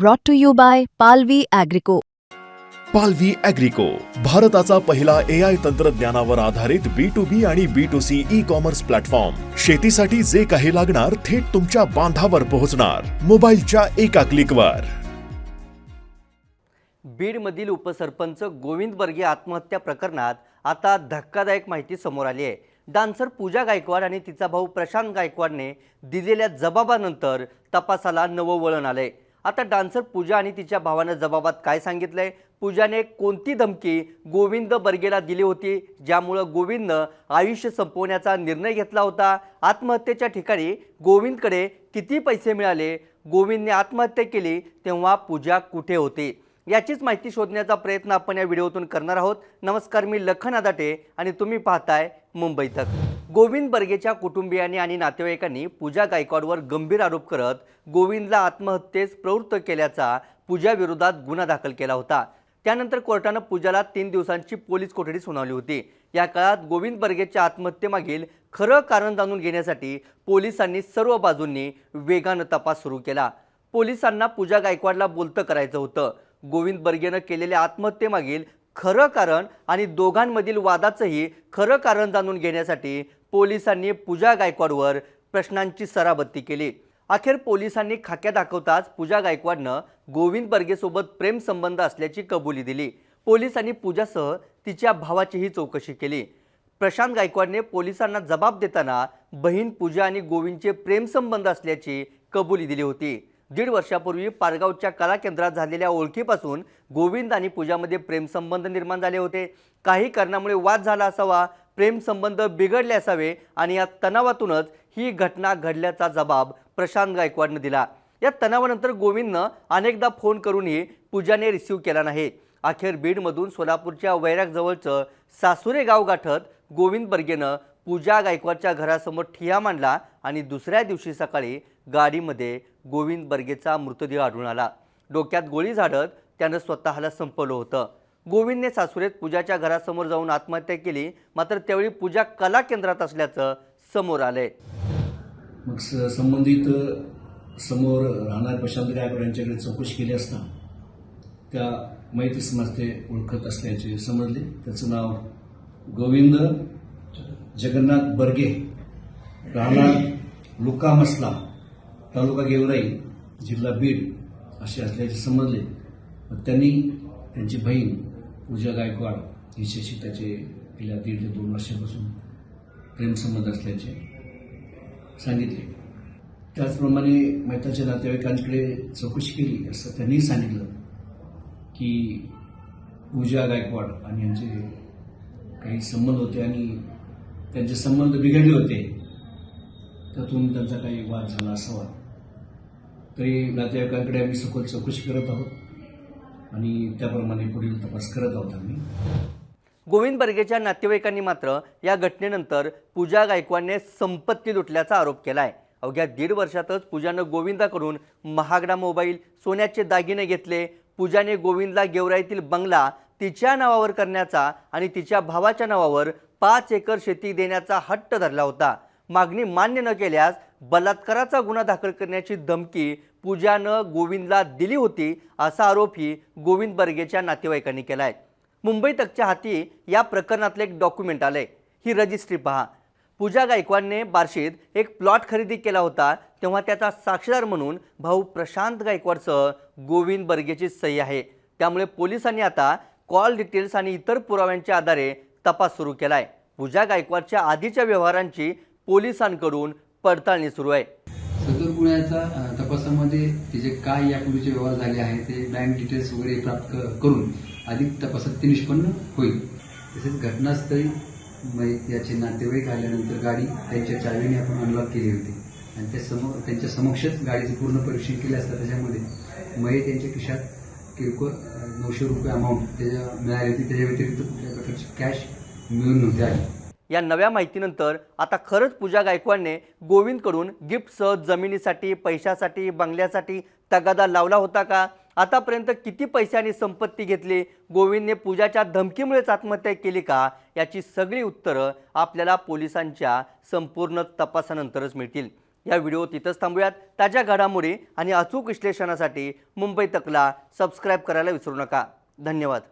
brought to you by Palvi Agrico. पालवी अॅग्रिको भारताचा पहिला ए आय तंत्रज्ञानावर आधारित बी टू बी आणि B two C e commerce platform शेतीसाठी जे काही लागणार थेट तुमच्या बांधावर पोहोचणार. मोबाईलच्या एका क्लिकवर बीडमधील उपसरपंच गोविंद बर्गे आत्महत्या प्रकरणात आता धक्कादायक माहिती समोर आली आहे. डान्सर पूजा गायकवाड आणि तिचा भाऊ प्रशांत गायकवाडने दिलेल्या जबाबानंतर तपासाला नवं वळण आलंय. आता डान्सर पूजा आणि तिच्या भावानं जबाबात काय सांगितलंय? पूजाने कोणती धमकी गोविंद बर्गेला दिली होती ज्यामुळं गोविंदनं आयुष्य संपवण्याचा निर्णय घेतला होता? आत्महत्येच्या ठिकाणी गोविंदकडे किती पैसे मिळाले? गोविंदने आत्महत्या केली तेव्हा पूजा कुठे होती? याचीच माहिती शोधण्याचा प्रयत्न आपण या व्हिडिओतून करणार आहोत. नमस्कार मी लखन आदाटे आणि तुम्ही पाहताय मुंबई तक. गोविंद बर्गेच्या कुटुंबियांनी आणि नातेवाईकांनी पूजा गायकवाडवर गंभीर आरोप करत गोविंदला आत्महत्येस प्रवृत्त केल्याचा पूजा विरोधात गुन्हा दाखल केला होता. त्यानंतर कोर्टानं पूजाला तीन दिवसांची पोलीस कोठडी सुनावली होती. या काळात गोविंद बर्गेच्या आत्महत्येमागील खरं कारण जाणून घेण्यासाठी पोलिसांनी सर्व बाजूंनी वेगानं तपास सुरू केला. पोलिसांना पूजा गायकवाडला बोलतं करायचं होतं. गोविंद बर्गेनं केलेल्या आत्महत्येमागील खरं कारण आणि दोघांमधील वादाचंही खरं कारण जाणून घेण्यासाठी पोलिसांनी पूजा गायकवाडवर प्रश्नांची सराबत्ती केली. अखेर पोलिसांनी खाक्या दाखवताच पूजा गायकवाडनं गोविंद बर्गेसोबत प्रेमसंबंध असल्याची कबुली दिली. पोलिसांनी पूजासह तिच्या भावाचीही चौकशी केली. प्रशांत गायकवाडने पोलिसांना जबाब देताना बहीण पूजा आणि गोविंदचे प्रेमसंबंध असल्याची कबुली दिली होती. दीड वर्षापूर्वी पारगावच्या कला केंद्रात झालेल्या ओळखीपासून गोविंद आणि पूजामध्ये प्रेमसंबंध निर्माण झाले होते. काही कारणामुळे वाद झाला असावा प्रेमसंबंध बिघडले असावे आणि या तणावातूनच ही घटना घडल्याचा जबाब प्रशांत गायकवाडनं दिला. या तणावानंतर गोविंदनं अनेकदा फोन करूनही पूजाने रिसीव्ह केला नाही. अखेर बीडमधून सोलापूरच्या वैरागजवळचं सासुरे गाव गाठत गोविंद बर्गेनं पूजा गायकवाडच्या घरासमोर ठिया मांडला आणि दुसऱ्या दिवशी सकाळी गाडीमध्ये गोविंद बर्गेचा मृतदेह आढळून आला. डोक्यात गोळी झाडत त्यानं स्वतःला संपवलं होतं. गोविंदने सासुरेत पूजाच्या घरासमोर जाऊन आत्महत्या केली मात्र त्यावेळी पूजा कला केंद्रात असल्याचं समोर आलंय. मग संबंधित समोर राहणार प्रशांत गायकवाड यांच्याकडे चौकशी केली असता त्या माहिती समजते ओळखत असल्याचे समजले. त्याचं नाव गोविंद जगन्नाथ बर्गे राहणार लुका मसला तालुका गेवराई जिल्हा बीड असे असल्याचे समजले. मग त्यांनी त्यांची बहीण पूजा गायकवाड हिच्याशी त्याचे गेल्या दीड ते दोन वर्षापासून प्रेमसंबंध असल्याचे सांगितले. त्याचप्रमाणे मेहताच्या नातेवाईकांकडे चौकशी केली असं त्यांनी सांगितलं की पूजा गायकवाड आणि यांचे काही संबंध होते आणि त्यांचे संबंध बिघडले होते. त्यातून त्यांचा काही वाद झाला असावा तरी नातेवाईकांकडे आम्ही सखोल चौकशी करत आहोत आणि त्याप्रमाणे पुढील तपास करत आहोत आम्ही. गोविंद बर्गेच्या नातेवाईकांनी मात्र या घटनेनंतर पूजा गायकवाडने संपत्ती लुटल्याचा आरोप केला आहे अवघ्या दीड वर्षातच पूजानं गोविंदाकडून महागडा मोबाईल सोन्याचे दागिने घेतले. पूजाने गोविंदला गेवराईतील बंगला तिच्या नावावर करण्याचा आणि तिच्या भावाच्या नावावर पाच एकर शेती देण्याचा हट्ट धरला होता. मागणी मान्य न केल्यास बलात्काराचा गुन्हा दाखल करण्याची धमकी पूजानं गोविंदला दिली होती असा आरोपही गोविंद बर्गेच्या नातेवाईकांनी केला आहे मुंबई तकच्या हाती या प्रकरणातलं एक डॉक्युमेंट आलंय. ही रजिस्ट्री पहा. पूजा गायकवाडने बार्शीत एक प्लॉट खरेदी केला होता तेव्हा त्याचा साक्षीदार म्हणून भाऊ प्रशांत गायकवाडसह गोविंद बर्गेची सही आहे. त्यामुळे पोलिसांनी आता कॉल डिटेल्स आणि इतर पुराव्यांच्या आधारे तपास सुरू केला आहे पूजा गायकवाडच्या आधीच्या व्यवहारांची पोलिसांकडून पडताळणी सुरू आहे. सदर गुन्ह्याच्या तपासामध्ये तिचे काय यापूर्वीचे व्यवहार झाले आहेत ते बँक डिटेल्स वगैरे प्राप्त करून अधिक तपासात ते निष्पन्न होईल. तसेच घटनास्थळी याचे नातेवाईक आल्यानंतर गाडी त्यांच्या चावीने आपण अनलॉक केली होती. आणि त्या समोर त्यांच्या समक्षच गाडीचे पूर्ण परीक्षण केले असता. त्याच्यामध्ये मयत यांच्या खिशात किरकोळ नऊशे रुपये अमाऊंट त्याच्या मिळाली होती. त्याच्या व्यतिरिक्त कुठल्या प्रकारची कॅश मिळून नव्हती आली. या नव्या माहितीनंतर आता खरंच पूजा गायकवाडने गोविंदकडून गिफ्टसह जमिनीसाठी पैशासाठी बंगल्यासाठी तगादा लावला होता का? आतापर्यंत किती पैसे आणि संपत्ती घेतली? गोविंदने पूजाच्या धमकीमुळेच आत्महत्या केली का? याची सगळी उत्तरं आपल्याला पोलिसांच्या संपूर्ण तपासानंतरच मिळतील. या व्हिडिओ तिथंच थांबूयात. ताज्या घडामोडी आणि अचूक विश्लेषणासाठी मुंबई तकला सबस्क्राईब करायला विसरू नका. धन्यवाद.